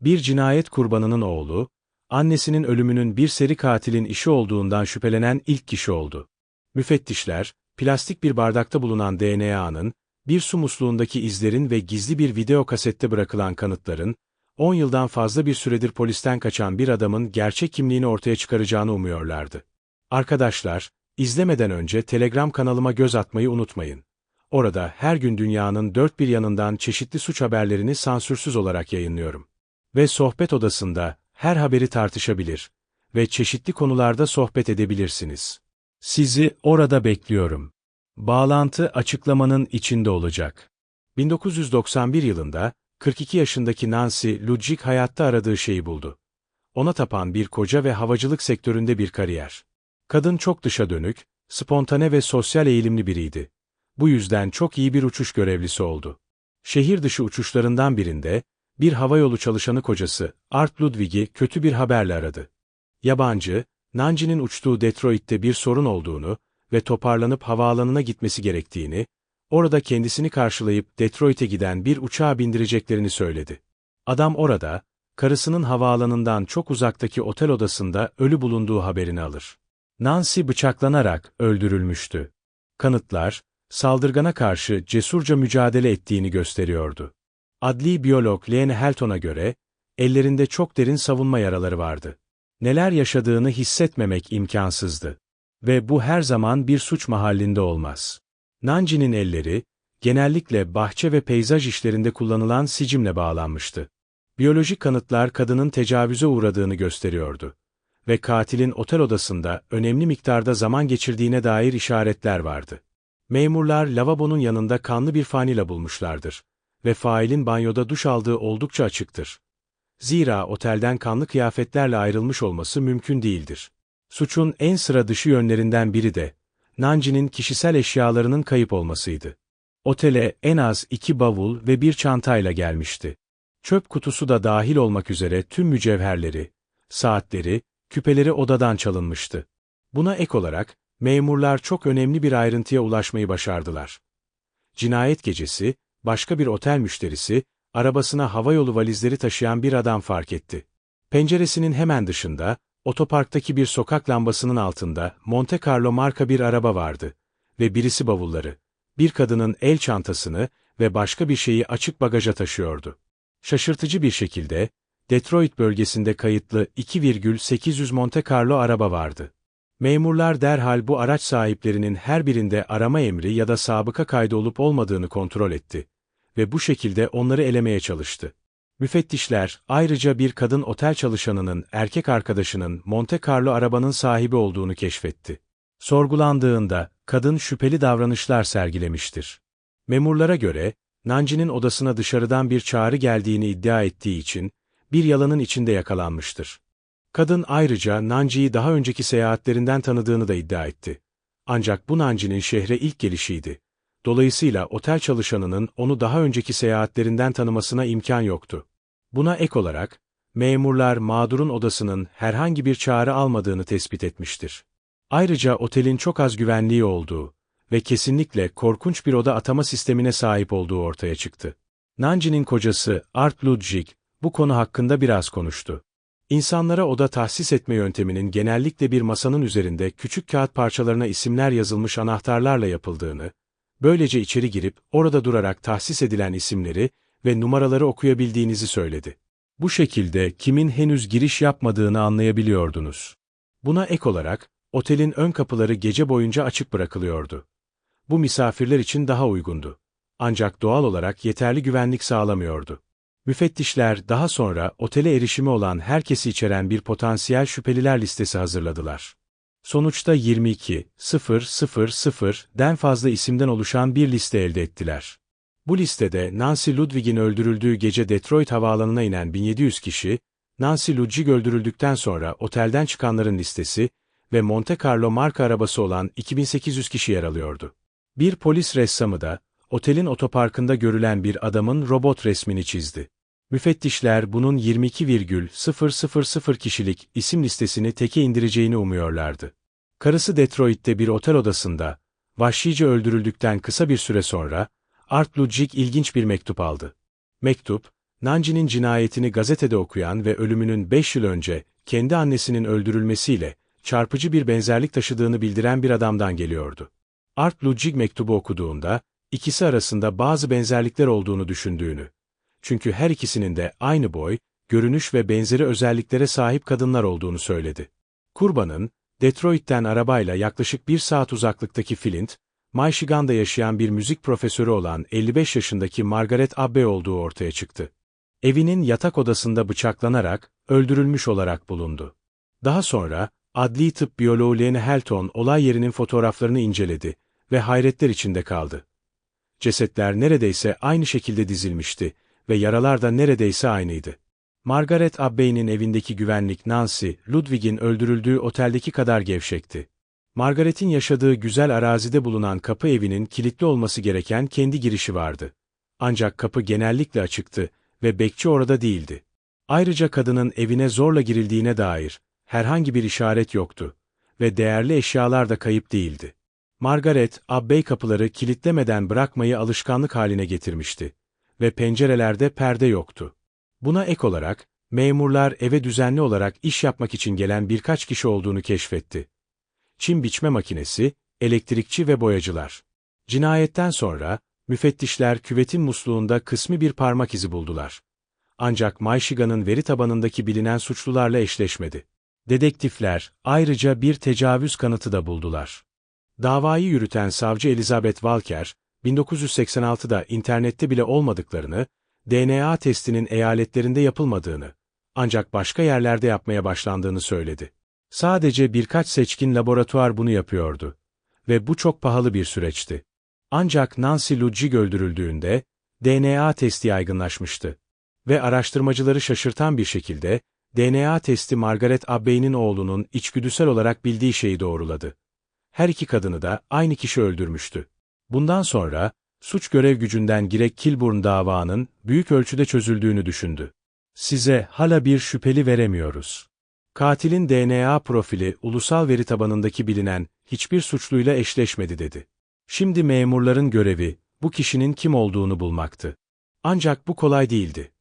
Bir cinayet kurbanının oğlu, annesinin ölümünün bir seri katilin işi olduğundan şüphelenen ilk kişi oldu. Müfettişler, plastik bir bardakta bulunan DNA'nın, bir su musluğundaki izlerin ve gizli bir video kasette bırakılan kanıtların, 10 yıldan fazla bir süredir polisten kaçan bir adamın gerçek kimliğini ortaya çıkaracağını umuyorlardı. Arkadaşlar, izlemeden önce Telegram kanalıma göz atmayı unutmayın. Orada her gün dünyanın dört bir yanından çeşitli suç haberlerini sansürsüz olarak yayınlıyorum. Ve sohbet odasında her haberi tartışabilir ve çeşitli konularda sohbet edebilirsiniz. Sizi orada bekliyorum. Bağlantı açıklamanın içinde olacak. 1991 yılında 42 yaşındaki Nancy Ludwig hayatta aradığı şeyi buldu. Ona tapan bir koca ve havacılık sektöründe bir kariyer. Kadın çok dışa dönük, spontane ve sosyal eğilimli biriydi. Bu yüzden çok iyi bir uçuş görevlisi oldu. Şehir dışı uçuşlarından birinde, bir havayolu çalışanı kocası, Art Ludwig'i kötü bir haberle aradı. Yabancı, Nanji'nin uçtuğu Detroit'te bir sorun olduğunu ve toparlanıp havaalanına gitmesi gerektiğini, orada kendisini karşılayıp Detroit'e giden bir uçağa bindireceklerini söyledi. Adam orada, karısının havaalanından çok uzaktaki otel odasında ölü bulunduğu haberini alır. Nancy bıçaklanarak öldürülmüştü. Kanıtlar, saldırgana karşı cesurca mücadele ettiğini gösteriyordu. Adli biyolog Lene Helton'a göre, ellerinde çok derin savunma yaraları vardı. Neler yaşadığını hissetmemek imkansızdı. Ve bu her zaman bir suç mahallinde olmaz. Nanji'nin elleri, genellikle bahçe ve peyzaj işlerinde kullanılan sicimle bağlanmıştı. Biyolojik kanıtlar kadının tecavüze uğradığını gösteriyordu. Ve katilin otel odasında önemli miktarda zaman geçirdiğine dair işaretler vardı. Memurlar lavabonun yanında kanlı bir fanila bulmuşlardır ve failin banyoda duş aldığı oldukça açıktır. Zira otelden kanlı kıyafetlerle ayrılmış olması mümkün değildir. Suçun en sıra dışı yönlerinden biri de, Nanji'nin kişisel eşyalarının kayıp olmasıydı. Otele en az iki bavul ve bir çantayla gelmişti. Çöp kutusu da dahil olmak üzere tüm mücevherleri, saatleri, küpeleri odadan çalınmıştı. Buna ek olarak, memurlar çok önemli bir ayrıntıya ulaşmayı başardılar. Cinayet gecesi, başka bir otel müşterisi, arabasına havayolu valizleri taşıyan bir adam fark etti. Penceresinin hemen dışında, otoparktaki bir sokak lambasının altında Monte Carlo marka bir araba vardı ve birisi bavulları, bir kadının el çantasını ve başka bir şeyi açık bagaja taşıyordu. Şaşırtıcı bir şekilde, Detroit bölgesinde kayıtlı 2,800 Monte Carlo araba vardı. Memurlar derhal bu araç sahiplerinin her birinde arama emri ya da sabıka kaydı olup olmadığını kontrol etti ve bu şekilde onları elemeye çalıştı. Müfettişler, ayrıca bir kadın otel çalışanının erkek arkadaşının Monte Carlo arabanın sahibi olduğunu keşfetti. Sorgulandığında, kadın şüpheli davranışlar sergilemiştir. Memurlara göre, Nanci'nin odasına dışarıdan bir çağrı geldiğini iddia ettiği için, bir yalanın içinde yakalanmıştır. Kadın ayrıca Nanci'yi daha önceki seyahatlerinden tanıdığını da iddia etti. Ancak bu Nanci'nin şehre ilk gelişiydi. Dolayısıyla otel çalışanının onu daha önceki seyahatlerinden tanımasına imkan yoktu. Buna ek olarak, memurlar mağdurun odasının herhangi bir çağrı almadığını tespit etmiştir. Ayrıca otelin çok az güvenliği olduğu ve kesinlikle korkunç bir oda atama sistemine sahip olduğu ortaya çıktı. Nanci'nin kocası Art Ludwig bu konu hakkında biraz konuştu. İnsanlara oda tahsis etme yönteminin genellikle bir masanın üzerinde küçük kağıt parçalarına isimler yazılmış anahtarlarla yapıldığını, böylece içeri girip orada durarak tahsis edilen isimleri ve numaraları okuyabildiğinizi söyledi. Bu şekilde kimin henüz giriş yapmadığını anlayabiliyordunuz. Buna ek olarak, otelin ön kapıları gece boyunca açık bırakılıyordu. Bu misafirler için daha uygundu. Ancak doğal olarak yeterli güvenlik sağlamıyordu. Müfettişler daha sonra otele erişimi olan herkesi içeren bir potansiyel şüpheliler listesi hazırladılar. Sonuçta 22, 000 den fazla isimden oluşan bir liste elde ettiler. Bu listede Nancy Ludwig'in öldürüldüğü gece Detroit havaalanına inen 1700 kişi, Nancy Ludwig öldürüldükten sonra otelden çıkanların listesi ve Monte Carlo marka arabası olan 2800 kişi yer alıyordu. Bir polis ressamı da, otelin otoparkında görülen bir adamın robot resmini çizdi. Müfettişler bunun 22,000 kişilik isim listesini teke indireceğini umuyorlardı. Karısı Detroit'te bir otel odasında, vahşice öldürüldükten kısa bir süre sonra, Art Ludwig ilginç bir mektup aldı. Mektup, Nanji'nin cinayetini gazetede okuyan ve ölümünün 5 yıl önce kendi annesinin öldürülmesiyle çarpıcı bir benzerlik taşıdığını bildiren bir adamdan geliyordu. Art Ludwig mektubu okuduğunda, ikisi arasında bazı benzerlikler olduğunu düşündüğünü. Çünkü her ikisinin de aynı boy, görünüş ve benzeri özelliklere sahip kadınlar olduğunu söyledi. Kurbanın, Detroit'ten arabayla yaklaşık bir saat uzaklıktaki Flint, Michigan'da yaşayan bir müzik profesörü olan 55 yaşındaki Margaret Abbey olduğu ortaya çıktı. Evinin yatak odasında bıçaklanarak, öldürülmüş olarak bulundu. Daha sonra, adli tıp biyoloğu Lene Helton olay yerinin fotoğraflarını inceledi ve hayretler içinde kaldı. Cesetler neredeyse aynı şekilde dizilmişti ve yaralar da neredeyse aynıydı. Margaret Abbey'nin evindeki güvenlik Nancy, Ludwig'in öldürüldüğü oteldeki kadar gevşekti. Margaret'in yaşadığı güzel arazide bulunan kapı evinin kilitli olması gereken kendi girişi vardı. Ancak kapı genellikle açıktı ve bekçi orada değildi. Ayrıca kadının evine zorla girildiğine dair herhangi bir işaret yoktu ve değerli eşyalar da kayıp değildi. Margaret, Abbey kapıları kilitlemeden bırakmayı alışkanlık haline getirmişti ve pencerelerde perde yoktu. Buna ek olarak, memurlar eve düzenli olarak iş yapmak için gelen birkaç kişi olduğunu keşfetti. Çim biçme makinesi, elektrikçi ve boyacılar. Cinayetten sonra, müfettişler küvetin musluğunda kısmi bir parmak izi buldular. Ancak Michigan'ın veri tabanındaki bilinen suçlularla eşleşmedi. Dedektifler, ayrıca bir tecavüz kanıtı da buldular. Davayı yürüten savcı Elizabeth Walker, 1986'da internette bile olmadıklarını, DNA testinin eyaletlerinde yapılmadığını, ancak başka yerlerde yapmaya başlandığını söyledi. Sadece birkaç seçkin laboratuvar bunu yapıyordu. Ve bu çok pahalı bir süreçti. Ancak Nancy Ludwig öldürüldüğünde, DNA testi yaygınlaşmıştı. Ve araştırmacıları şaşırtan bir şekilde, DNA testi Margaret Abbey'nin oğlunun içgüdüsel olarak bildiği şeyi doğruladı. Her iki kadını da aynı kişi öldürmüştü. Bundan sonra, suç görev gücünden Greg Kilburn davanın büyük ölçüde çözüldüğünü düşündü. Size hala bir şüpheli veremiyoruz. Katilin DNA profili ulusal veri tabanındaki bilinen hiçbir suçluyla eşleşmedi dedi. Şimdi memurların görevi bu kişinin kim olduğunu bulmaktı. Ancak bu kolay değildi.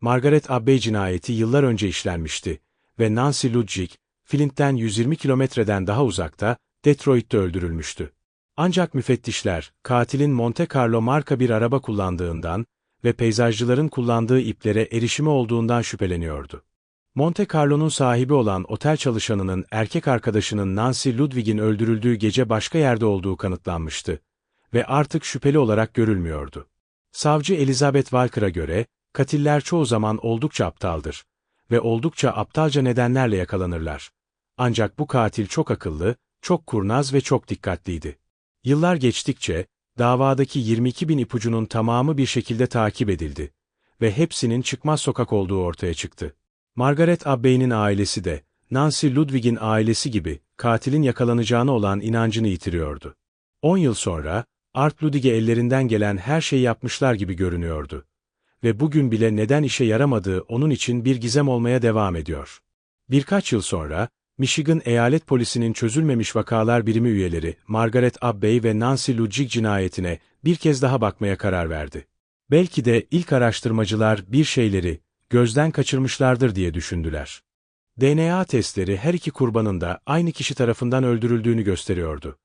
Margaret Abbey cinayeti yıllar önce işlenmişti ve Nancy Ludwig, Flint'ten 120 kilometreden daha uzakta, Detroit'te öldürülmüştü. Ancak müfettişler, katilin Monte Carlo marka bir araba kullandığından ve peyzajcıların kullandığı iplere erişimi olduğundan şüpheleniyordu. Monte Carlo'nun sahibi olan otel çalışanının erkek arkadaşının Nancy Ludwig'in öldürüldüğü gece başka yerde olduğu kanıtlanmıştı ve artık şüpheli olarak görülmüyordu. Savcı Elizabeth Walker'a göre, katiller çoğu zaman oldukça aptaldır ve oldukça aptalca nedenlerle yakalanırlar. Ancak bu katil çok akıllı, çok kurnaz ve çok dikkatliydi. Yıllar geçtikçe, davadaki 22 bin ipucunun tamamı bir şekilde takip edildi ve hepsinin çıkmaz sokak olduğu ortaya çıktı. Margaret Abbey'nin ailesi de, Nancy Ludwig'in ailesi gibi, katilin yakalanacağına olan inancını yitiriyordu. 10 yıl sonra, Art Ludwig'e ellerinden gelen her şeyi yapmışlar gibi görünüyordu. Ve bugün bile neden işe yaramadığı onun için bir gizem olmaya devam ediyor. Birkaç yıl sonra, Michigan Eyalet Polisi'nin çözülmemiş vakalar birimi üyeleri Margaret Abbey ve Nancy Ludwig cinayetine bir kez daha bakmaya karar verdi. Belki de ilk araştırmacılar bir şeyleri gözden kaçırmışlardır diye düşündüler. DNA testleri her iki kurbanın da aynı kişi tarafından öldürüldüğünü gösteriyordu.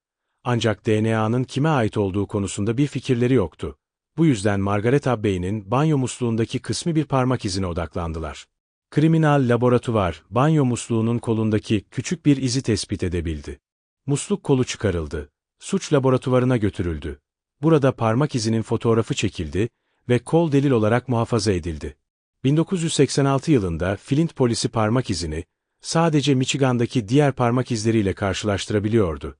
Ancak DNA'nın kime ait olduğu konusunda bir fikirleri yoktu. Bu yüzden Margaret Abbey'nin banyo musluğundaki kısmi bir parmak izine odaklandılar. Kriminal laboratuvar, banyo musluğunun kolundaki küçük bir izi tespit edebildi. Musluk kolu çıkarıldı. Suç laboratuvarına götürüldü. Burada parmak izinin fotoğrafı çekildi ve kol delil olarak muhafaza edildi. 1986 yılında Flint polisi parmak izini, sadece Michigan'daki diğer parmak izleriyle karşılaştırabiliyordu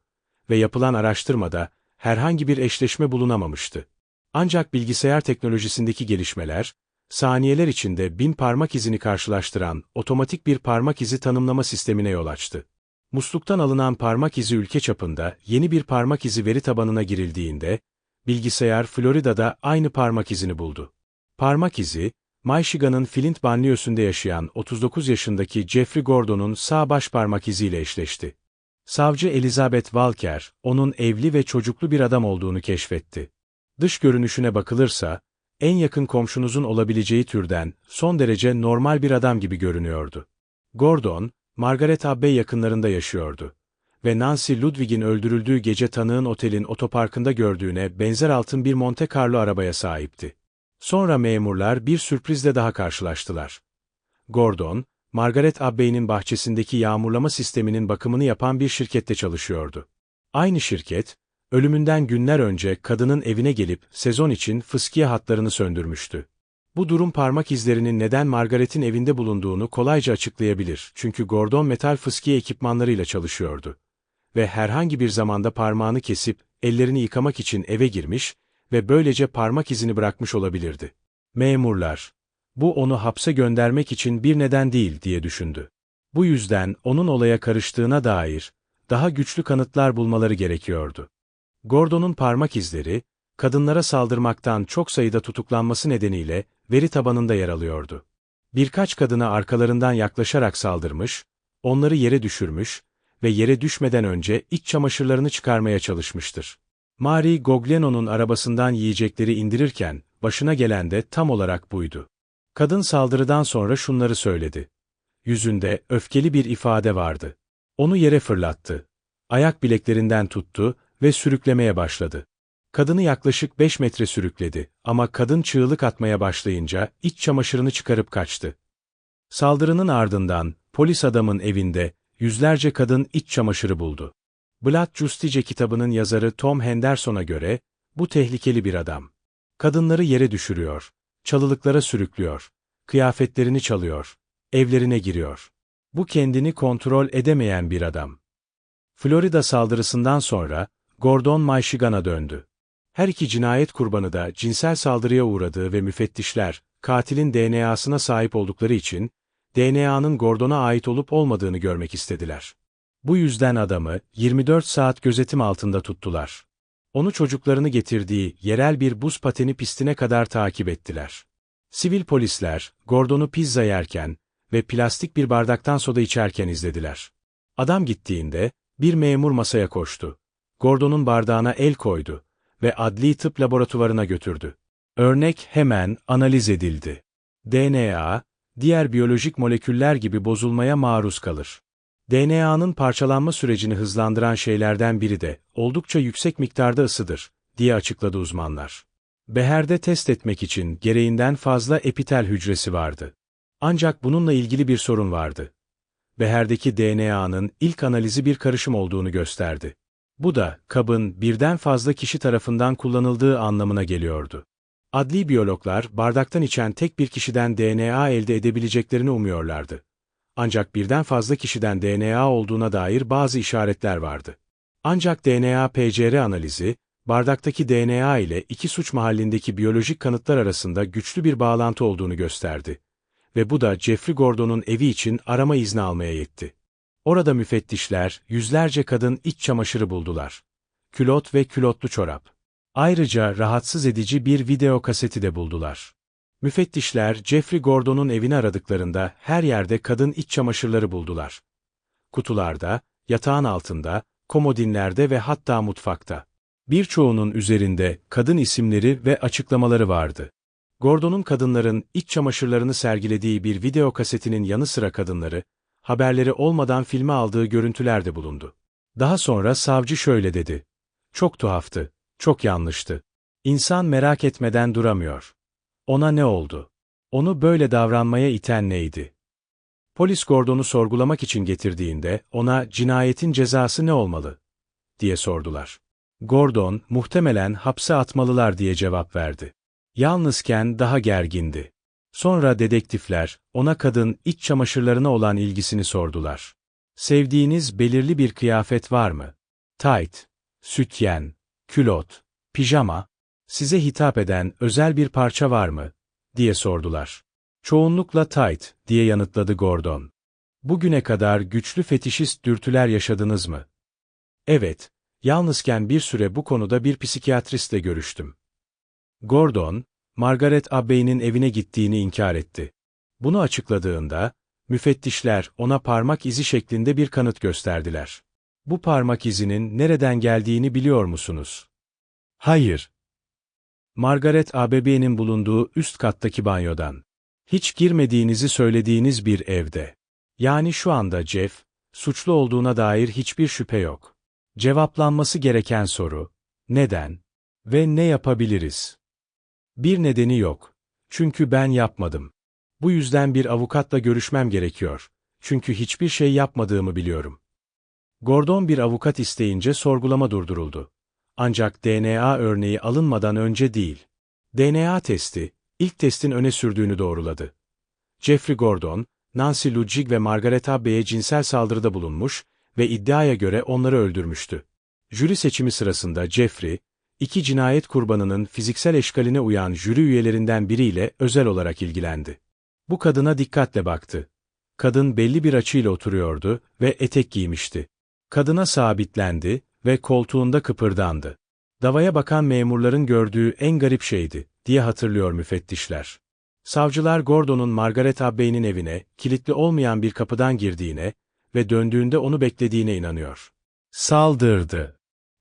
ve yapılan araştırmada herhangi bir eşleşme bulunamamıştı. Ancak bilgisayar teknolojisindeki gelişmeler, saniyeler içinde bin parmak izini karşılaştıran otomatik bir parmak izi tanımlama sistemine yol açtı. Musluktan alınan parmak izi ülke çapında yeni bir parmak izi veri tabanına girildiğinde, bilgisayar Florida'da aynı parmak izini buldu. Parmak izi, Michigan'ın Flint banliyösünde yaşayan 39 yaşındaki Jeffrey Gordon'un sağ baş parmak iziyle eşleşti. Savcı Elizabeth Walker, onun evli ve çocuklu bir adam olduğunu keşfetti. Dış görünüşüne bakılırsa, En yakın komşunuzun olabileceği türden, son derece normal bir adam gibi görünüyordu. Gordon, Margaret Abbey yakınlarında yaşıyordu. Ve Nancy Ludwig'in öldürüldüğü gece tanığın otelin otoparkında gördüğüne benzer altın bir Monte Carlo arabaya sahipti. Sonra memurlar bir sürprizle daha karşılaştılar. Gordon, Margaret Abbey'nin bahçesindeki yağmurlama sisteminin bakımını yapan bir şirkette çalışıyordu. Aynı şirket, ölümünden günler önce kadının evine gelip sezon için fıskiye hatlarını söndürmüştü. Bu durum parmak izlerinin neden Margaret'in evinde bulunduğunu kolayca açıklayabilir çünkü Gordon metal fıskiye ekipmanlarıyla çalışıyordu. Ve herhangi bir zamanda parmağını kesip, ellerini yıkamak için eve girmiş ve böylece parmak izini bırakmış olabilirdi. Memurlar, bu onu hapse göndermek için bir neden değil diye düşündü. Bu yüzden onun olaya karıştığına dair daha güçlü kanıtlar bulmaları gerekiyordu. Gordon'un parmak izleri, kadınlara saldırmaktan çok sayıda tutuklanması nedeniyle veri tabanında yer alıyordu. Birkaç kadına arkalarından yaklaşarak saldırmış, onları yere düşürmüş ve yere düşmeden önce iç çamaşırlarını çıkarmaya çalışmıştır. Marie Gogleno'nun arabasından yiyecekleri indirirken, başına gelen de tam olarak buydu. Kadın saldırıdan sonra şunları söyledi. Yüzünde öfkeli bir ifade vardı. Onu yere fırlattı. Ayak bileklerinden tuttu ve sürüklemeye başladı. Kadını yaklaşık 5 metre sürükledi ama kadın çığlık atmaya başlayınca iç çamaşırını çıkarıp kaçtı. Saldırının ardından polis adamın evinde yüzlerce kadın iç çamaşırı buldu. Blood Justice kitabının yazarı Tom Henderson'a göre bu tehlikeli bir adam. Kadınları yere düşürüyor, çalılıklara sürüklüyor, kıyafetlerini çalıyor, evlerine giriyor. Bu kendini kontrol edemeyen bir adam. Florida saldırısından sonra Gordon Michigan'a döndü. Her iki cinayet kurbanı da cinsel saldırıya uğradığı ve müfettişler, katilin DNA'sına sahip oldukları için, DNA'nın Gordon'a ait olup olmadığını görmek istediler. Bu yüzden adamı 24 saat gözetim altında tuttular. Onu çocuklarını getirdiği yerel bir buz pateni pistine kadar takip ettiler. Sivil polisler, Gordon'u pizza yerken ve plastik bir bardaktan soda içerken izlediler. Adam gittiğinde, bir memur masaya koştu. Gordon'un bardağına el koydu ve adli tıp laboratuvarına götürdü. Örnek hemen analiz edildi. DNA, diğer biyolojik moleküller gibi bozulmaya maruz kalır. DNA'nın parçalanma sürecini hızlandıran şeylerden biri de oldukça yüksek miktarda ısıdır, diye açıkladı uzmanlar. Beher'de test etmek için gereğinden fazla epitel hücresi vardı. Ancak bununla ilgili bir sorun vardı. Beher'deki DNA'nın ilk analizi bir karışım olduğunu gösterdi. Bu da, kabın birden fazla kişi tarafından kullanıldığı anlamına geliyordu. Adli biyologlar, bardaktan içen tek bir kişiden DNA elde edebileceklerini umuyorlardı. Ancak birden fazla kişiden DNA olduğuna dair bazı işaretler vardı. Ancak DNA-PCR analizi, bardaktaki DNA ile iki suç mahallindeki biyolojik kanıtlar arasında güçlü bir bağlantı olduğunu gösterdi. Ve bu da Jeffrey Gordon'un evi için arama izni almaya yetti. Orada müfettişler, yüzlerce kadın iç çamaşırı buldular. Külot ve külotlu çorap. Ayrıca rahatsız edici bir video kaseti de buldular. Müfettişler, Jeffrey Gordon'un evini aradıklarında her yerde kadın iç çamaşırları buldular. Kutularda, yatağın altında, komodinlerde ve hatta mutfakta. Birçoğunun üzerinde kadın isimleri ve açıklamaları vardı. Gordon'un kadınların iç çamaşırlarını sergilediği bir video kasetinin yanı sıra kadınları, haberleri olmadan filme aldığı görüntüler de bulundu. Daha sonra savcı şöyle dedi. Çok tuhaftı, çok yanlıştı. İnsan merak etmeden duramıyor. Ona ne oldu? Onu böyle davranmaya iten neydi? Polis Gordon'u sorgulamak için getirdiğinde ona cinayetin cezası ne olmalı? diye sordular. Gordon, muhtemelen hapse atmalılar diye cevap verdi. Yalnızken daha gergindi. Sonra dedektifler, ona kadın iç çamaşırlarına olan ilgisini sordular. Sevdiğiniz belirli bir kıyafet var mı? Tight, sütyen, külot, pijama, size hitap eden özel bir parça var mı? diye sordular. Çoğunlukla tight, diye yanıtladı Gordon. Bugüne kadar güçlü fetişist dürtüler yaşadınız mı? Evet, yalnızken bir süre bu konuda bir psikiyatristle görüştüm. Gordon, Margaret Abbey'nin evine gittiğini inkar etti. Bunu açıkladığında, müfettişler ona parmak izi şeklinde bir kanıt gösterdiler. Bu parmak izinin nereden geldiğini biliyor musunuz? Hayır. Margaret ABB'nin bulunduğu üst kattaki banyodan. Hiç girmediğinizi söylediğiniz bir evde. Yani şu anda Jeff, suçlu olduğuna dair hiçbir şüphe yok. Cevaplanması gereken soru, neden? Ve ne yapabiliriz? Bir nedeni yok. Çünkü ben yapmadım. Bu yüzden bir avukatla görüşmem gerekiyor. Çünkü hiçbir şey yapmadığımı biliyorum. Gordon bir avukat isteyince sorgulama durduruldu. Ancak DNA örneği alınmadan önce değil. DNA testi, ilk testin öne sürdüğünü doğruladı. Jeffrey Gordon, Nancy Ludwig ve Margaret Abbey'e cinsel saldırıda bulunmuş ve iddiaya göre onları öldürmüştü. Jüri seçimi sırasında Jeffrey, iki cinayet kurbanının fiziksel eşkaline uyan jüri üyelerinden biriyle özel olarak ilgilendi. Bu kadına dikkatle baktı. Kadın belli bir açıyla oturuyordu ve etek giymişti. Kadına sabitlendi ve koltuğunda kıpırdandı. Davaya bakan memurların gördüğü en garip şeydi, diye hatırlıyor müfettişler. Savcılar Gordon'un Margaret Abbey'nin evine, kilitli olmayan bir kapıdan girdiğine ve döndüğünde onu beklediğine inanıyor. Saldırdı.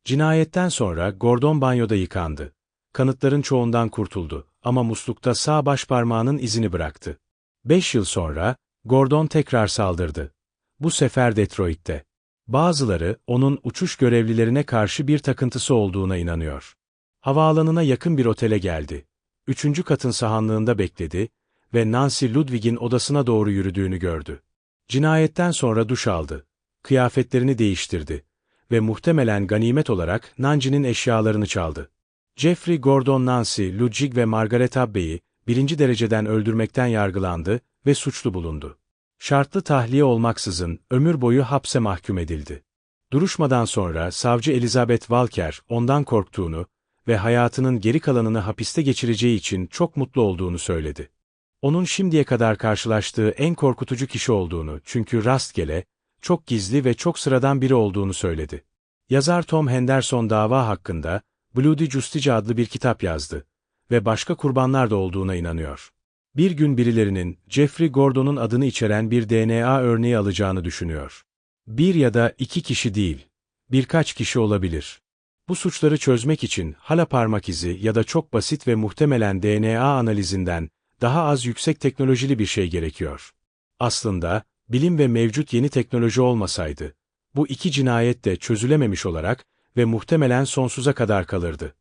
Cinayetten sonra Gordon banyoda yıkandı. Kanıtların çoğundan kurtuldu ama muslukta sağ baş parmağının izini bıraktı. Beş yıl sonra, Gordon tekrar saldırdı. Bu sefer Detroit'te. Bazıları, onun uçuş görevlilerine karşı bir takıntısı olduğuna inanıyor. Havaalanına yakın bir otele geldi. Üçüncü katın sahanlığında bekledi ve Nancy Ludwig'in odasına doğru yürüdüğünü gördü. Cinayetten sonra duş aldı. Kıyafetlerini değiştirdi ve muhtemelen ganimet olarak Nanci'nin eşyalarını çaldı. Jeffrey Gordon Nancy, Ludwig ve Margaret Abbey'i birinci dereceden öldürmekten yargılandı ve suçlu bulundu. Şartlı tahliye olmaksızın ömür boyu hapse mahkum edildi. Duruşmadan sonra savcı Elizabeth Walker ondan korktuğunu ve hayatının geri kalanını hapiste geçireceği için çok mutlu olduğunu söyledi. Onun şimdiye kadar karşılaştığı en korkutucu kişi olduğunu çünkü rastgele, çok gizli ve çok sıradan biri olduğunu söyledi. Yazar Tom Henderson dava hakkında Bloody Justice adlı bir kitap yazdı ve başka kurbanlar da olduğuna inanıyor. Bir gün birilerinin Jeffrey Gordon'un adını içeren bir DNA örneği alacağını düşünüyor. Bir ya da iki kişi değil, birkaç kişi olabilir. Bu suçları çözmek için hala parmak izi ya da çok basit ve muhtemelen DNA analizinden daha az yüksek teknolojili bir şey gerekiyor. Aslında, bilim ve mevcut yeni teknoloji olmasaydı, bu iki cinayet de çözülememiş olarak ve muhtemelen sonsuza kadar kalırdı.